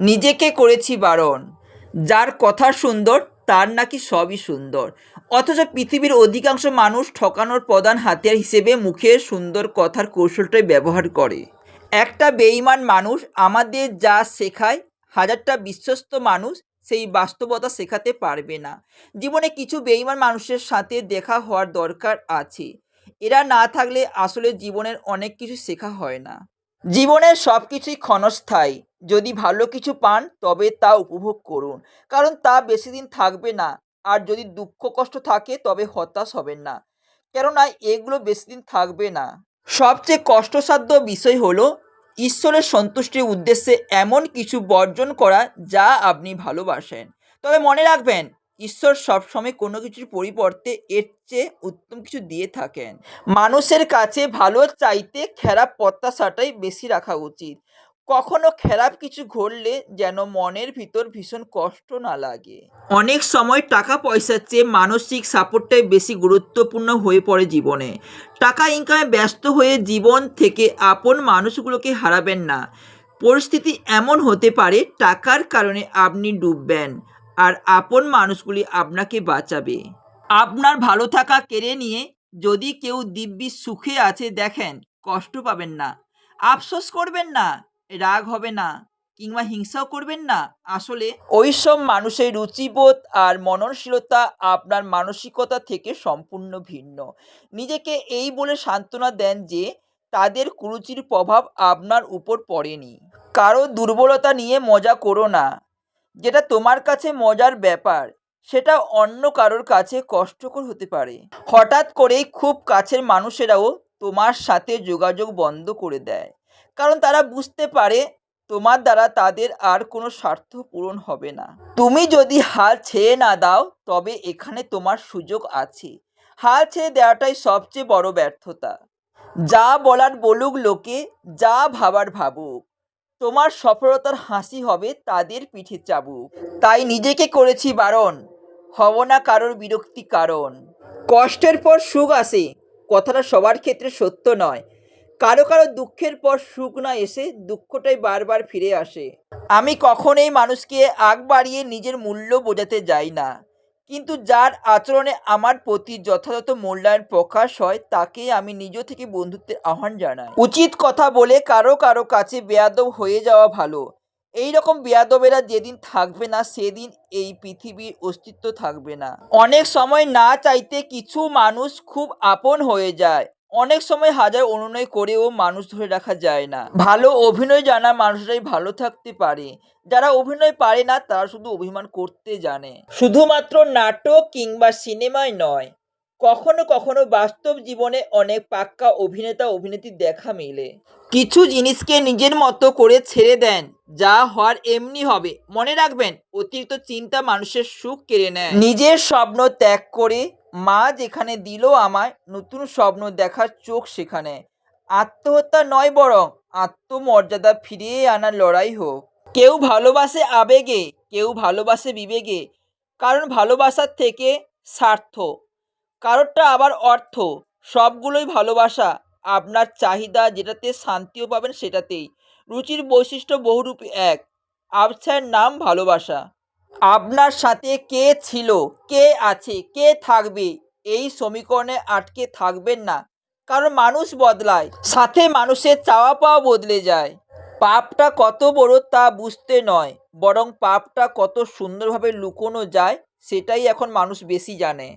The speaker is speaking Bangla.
নিজেকে করেছি বারণ। যার কথা সুন্দর, তার নাকি সবই সুন্দর। অথচ পৃথিবীর অধিকাংশ মানুষ ঠকানোর প্রধান হাতিয়ার হিসেবে মুখের সুন্দর কথার কৌশলটাই ব্যবহার করে। একটা বেইমান মানুষ আমাদের যা শেখায়, হাজারটা বিশ্বস্ত মানুষ সেই বাস্তবতা শেখাতে পারবে না। জীবনে কিছু বেঈমান মানুষের সাথে দেখা হওয়ার দরকার আছে। এরা না থাকলে আসলে জীবনের অনেক কিছু শেখা হয় না। জীবনের সব কিছুই ক্ষণস্থায়ী। যদি ভালো কিছু পান, তবে তা উপভোগ করুন। কারণ তা বেশি দিন থাকবে না। আর যদি দুঃখ কষ্ট থাকে, তবে হতাশ হবেন না। কেননা, এগুলো বেশি দিন থাকবে না। সবচেয়ে কষ্টসাধ্য বিষয় হলো, ঈশ্বরের সন্তুষ্টির উদ্দেশ্যে এমন কিছু বর্জন করা যা আপনি ভালোবাসেন। তবে মনে রাখবেন ঈশ্বর সবসময় কোনো কিছুর পরিবর্তে এর চেয়ে উত্তম কিছু দিয়ে থাকেন। মানুষের কাছে ভালো চাইতে খারাপ প্রত্যাশাটাই বেশি রাখা উচিত। কখনো খারাপ কিছু ঘটলে যেন মনের ভিতর ভীষণ কষ্ট না লাগে। অনেক সময় টাকা পয়সার চেয়ে মানসিক সাপোর্টটাই বেশি গুরুত্বপূর্ণ হয়ে পড়ে জীবনে। টাকা ইনকামে ব্যস্ত হয়ে জীবন থেকে আপন মানুষগুলোকে হারাবেন না। পরিস্থিতি এমন হতে পারে, টাকার কারণে আপনি ডুববেন। আর আপন মানুষগুলি আপনাকে বাঁচাবে। আপনার ভালো থাকা কেড়ে নিয়ে যদি কেউ দিব্যি সুখে আছে দেখেন, কষ্ট পাবেন না। আফসোস করবেন না, রাগ হবে না, কিংবা হিংসাও করবেন না। আসলে ওইসব মানুষের রুচিবোধ আর মননশীলতা আপনার মানসিকতা থেকে সম্পূর্ণ ভিন্ন। নিজেকে এই বলে সান্ত্বনা দেন যে, তাদের কুরুচির প্রভাব আপনার উপর পড়েনি। কারও দুর্বলতা নিয়ে মজা করো না। যেটা তোমার কাছে মজার ব্যাপার, সেটা অন্য কারোর কাছে কষ্টকর হতে পারে। হঠাৎ করেই খুব কাছের মানুষেরাও তোমার সাথে যোগাযোগ বন্ধ করে দেয়। কারণ তারা বুঝতে পারে তোমার দ্বারা তাদের আর কোনো স্বার্থ পূরণ হবে না। তুমি যদি হাল ছেড়ে না দাও, তবে এখানে তোমার সুযোগ আছে। হাল ছেড়ে দেওয়াটাই সবচেয়ে বড় ব্যর্থতা। যা বলার বলুক লোকে, যা ভাবার ভাবুক। তোমার সফলতার হাসি হবে তাদের পিঠে চাবুক। তাই নিজেকে করেছি বারণ, হব না কারোর বিরক্তি কারণ। কষ্টের পর সুখ আসে, কথাটা সবার ক্ষেত্রে সত্য নয়। কারও কারও দুঃখের পর সুখ না এসে দুঃখটাই বারবার ফিরে আসে। আমি কখনোই মানুষকে আগ বাড়িয়ে নিজের মূল্য বোঝাতে যাই না। কিন্তু যার আচরণে আমার প্রতি যথাযথ মূল্যায়ন প্রকাশ হয় তাকে আমি নিজ থেকে বন্ধুত্বের আহ্বান জানাই। উচিত কথা বলে কারও কারও কাছে বেয়াদব হয়ে যাওয়া ভালো। এই রকম বেয়াদবেরা যেদিন থাকবে না, সেদিন এই পৃথিবীর অস্তিত্ব থাকবে না। অনেক সময় না চাইতে কিছু মানুষ খুব আপন হয়ে যায়। অনেক সময় হাজার অনুনয় করেও মানুষ ধরে রাখা যায় না। ভালো অভিনয় জানা মানুষরাই ভালো থাকতে পারে। যারা অভিনয় পারে না, তারা শুধু অভিমান করতে জানে। শুধুমাত্র নাটক কিংবা সিনেমায় নয়, কখনো কখনো বাস্তব জীবনে অনেক পাক্কা অভিনেতা, অভিনেত্রী দেখা মেলে। কিছু জিনিসকে নিজের মতো করে ছেড়ে দেন, যা হওয়ার এমনি হবে। মনে রাখবেন, অতিরিক্ত চিন্তা মানুষের সুখ কেড়ে নেয়। নিজের স্বপ্ন ত্যাগ করে মা যেখানে দিল আমায়, নতুন স্বপ্ন দেখার চোখ সেখানে। আত্মহত্যা নয় বরং আত্মমর্যাদা ফিরিয়ে আনার লড়াই হোক। কেউ ভালোবাসে আবেগে, কেউ ভালোবাসে বিবেগে, কারণ ভালোবাসার থেকে স্বার্থ। কারোরটা আবার অর্থ। সবগুলোই ভালোবাসা। আপনার চাহিদা যেটাতে শান্তিও পাবেন সেটাতেই। রুচির বৈশিষ্ট্য বহুরূপী এক। আবছার নাম ভালোবাসা। আপনার সাথে কে ছিল? কে আছে? কে থাকবে? এই সমীকরণে আটকে থাকবেন না। কারণ মানুষ বদলায়, সাথে মানুষের চাওয়া পাওয়া বদলে যায়। পাপটা কত বড় তা বুঝতে নয়, বরং পাপটা কত সুন্দরভাবে লুকোনো যায়, সেটাই এখন মানুষ বেশি জানে।